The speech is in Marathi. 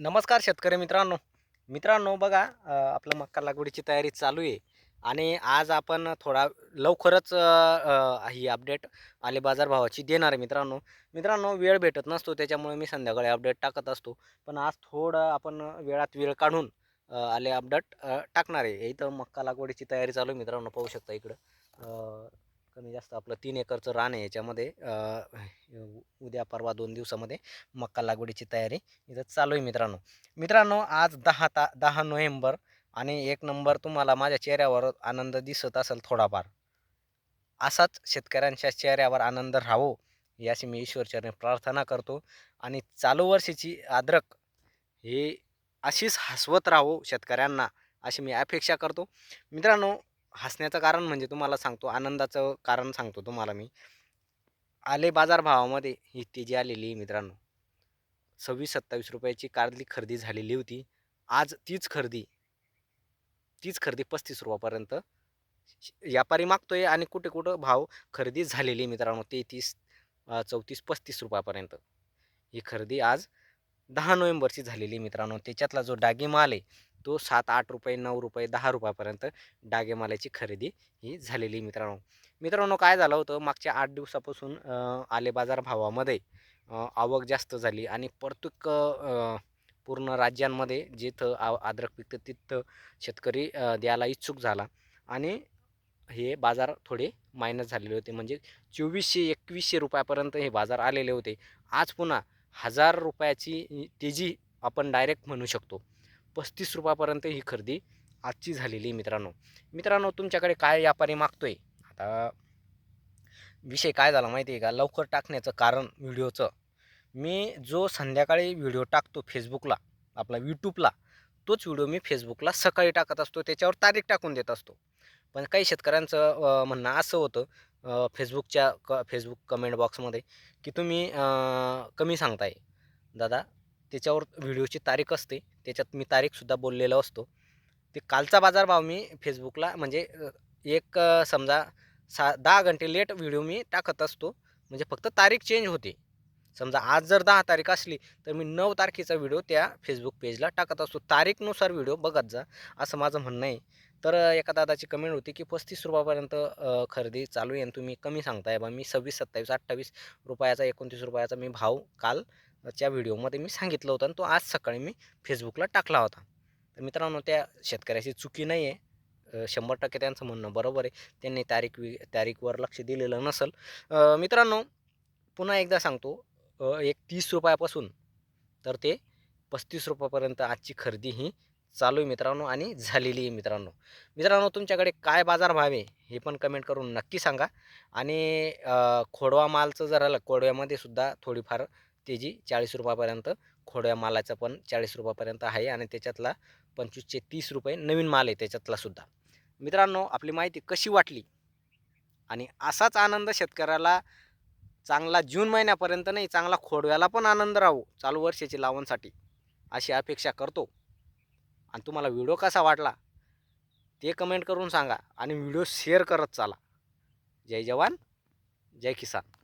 नमस्कार शेतकरी मित्रांनो. मित्रांनो बघा आपलं मक्का लागवडीची तयारी चालू आहे. आणि आज आपण थोडा लवकरच ही अपडेट आले बाजारभावाची देणार आहे मित्रांनो. मित्रांनो वेळ भेटत नसतो त्याच्यामुळे मी संध्याकाळी अपडेट टाकत असतो. पण आज थोडं आपण वेळात वेळ काढून आले अपडेट टाकणार आहे. इथं मक्का लागवडीची तयारी चालू आहे मित्रांनो पाहू शकता इकडं. कमी जास्त आपलं तीन एकरचं रान आहे याच्यामध्ये. उद्या परवा दोन दिवसामध्ये मक्का लागवडीची तयारी इथं चालू आहे मित्रांनो. मित्रांनो आज दहा ता दहा नोव्हेंबर आणि एक नंबर तुम्हाला माझ्या चेहऱ्यावर आनंद दिसत असेल थोडाफार. असाच शेतकऱ्यांच्या चेहऱ्यावर आनंद राहावो याची मी ईश्वरचरणी प्रार्थना करतो. आणि चालू वर्षीची आद्रक ही अशीच हसवत राहो शेतकऱ्यांना अशी मी अपेक्षा करतो. मित्रांनो हसण्याचं कारण म्हणजे तुम्हाला सांगतो आनंदाचं कारण सांगतो तुम्हाला मी. आले बाजारभावामध्ये ही तेजी आलेली आहे मित्रांनो. सव्वीस सत्तावीस रुपयाची कारली खरेदी झालेली होती. आज तीच खरेदी तीच खरेदी पस्तीस रुपयापर्यंत. व्यापारी मागतोय आणि कुठे कुठं भाव खरेदी झालेली आहे मित्रांनो तेहतीस चौतीस पस्तीस रुपयापर्यंत. ही खरेदी आज दहा नोव्हेंबरची झालेली आहे मित्रांनो. त्याच्यातला जो डागी माल आहे तो सात आठ रुपये नऊ रुपये दहा रुपयापर्यंत डागेमालाची खरेदी ही झालेली मित्रांनो. मित्रांनो काय झालं होतं? मागच्या आठ दिवसापासून आले बाजार भावामध्ये आवक जास्त झाली आणि प्रत्येक पूर्ण राज्यांमध्ये जिथं आ अद्रक पिकतं तिथं शेतकरी द्यायला इच्छुक झाला आणि हे बाजार थोडे मायनस झालेले होते. म्हणजे चोवीसशे एकवीसशे रुपयापर्यंत हे बाजार आलेले होते. आज पुन्हा हजार रुपयाची तेजी आपण डायरेक्ट म्हणू शकतो. पस्तीस रुपयापर्यंत ही खरेदी आजची झालेली आहे मित्रांनो. मित्रांनो तुमच्याकडे काय व्यापारी मागतोय? आता विषय काय झाला माहिती आहे का? लवकर टाकण्याचं कारण व्हिडिओचं. मी जो संध्याकाळी व्हिडिओ टाकतो फेसबुकला आपला यूट्यूबला तोच व्हिडिओ मी फेसबुकला सकाळी टाकत असतो त्याच्यावर तारीख टाकून देत असतो. पण काही शेतकऱ्यांचं म्हणणं असं होतं फेसबुकच्या क फेसबुक कमेंट बॉक्समध्ये की तुम्ही कमी सांगताय. दादा त्याच्यावर व्हिडिओची तारीख असते. त्याच्यात मी तारीखसुद्धा बोललेलो असतो. ते कालचा बाजारभाव मी फेसबुकला म्हणजे एक समजा सा दहा घंटे लेट व्हिडिओ मी टाकत असतो. म्हणजे फक्त तारीख चेंज होते. समजा आज जर दहा तारीख असली तर मी नऊ तारखेचा व्हिडिओ त्या फेसबुक पेजला टाकत असतो. तारीखनुसार व्हिडिओ बघत जा असं माझं म्हणणं आहे. तर एका दादाची कमेंट होती की पस्तीस रुपयापर्यंत खरेदी चालू आहे आणि तुम्ही कमी सांगताय बा. मी सव्वीस सत्तावीस अठ्ठावीस रुपयाचा एकोणतीस रुपयाचा मी भाव काल च्या व्हिडिओमध्ये मी सांगितलं होतं आणि तो आज सकाळी मी फेसबुकला टाकला होता. तर मित्रांनो त्या शेतकऱ्याची चुकी नाही आहे शंभर टक्के त्यांचं म्हणणं बरोबर आहे. त्यांनी तारीख वि तारीखवर लक्ष दिलेलं नसेल. मित्रांनो पुन्हा एकदा सांगतो एक तीस रुपयापासून तर ते पस्तीस रुपयापर्यंत आजची खरेदी ही चालू आहे मित्रांनो आणि झालेली आहे मित्रांनो. मित्रांनो तुमच्याकडे काय बाजार भाव आहे हे पण कमेंट करून नक्की सांगा. आणि खोडवा मालचं जर आलं खोडव्यामध्ये सुद्धा थोडीफार तेजी चाळीस रुपयापर्यंत खोडव्या मालाचा पण चाळीस रुपयापर्यंत आहे आणि त्याच्यातला पंचवीसचे तीस रुपये नवीन माल आहे त्याच्यातला सुद्धा. मित्रांनो आपली माहिती कशी वाटली? आणि असाच आनंद शेतकऱ्याला चांगला जून महिन्यापर्यंत नाही चांगला खोडव्याला पण आनंद राहू चालू वर्षाची लावणसाठी. अशी अपेक्षा करतो. आणि तुम्हाला व्हिडिओ कसा वाटला? ते कमेंट करून सांगा आणि व्हिडिओ शेअर करत चाला. जय जवान जय किसान.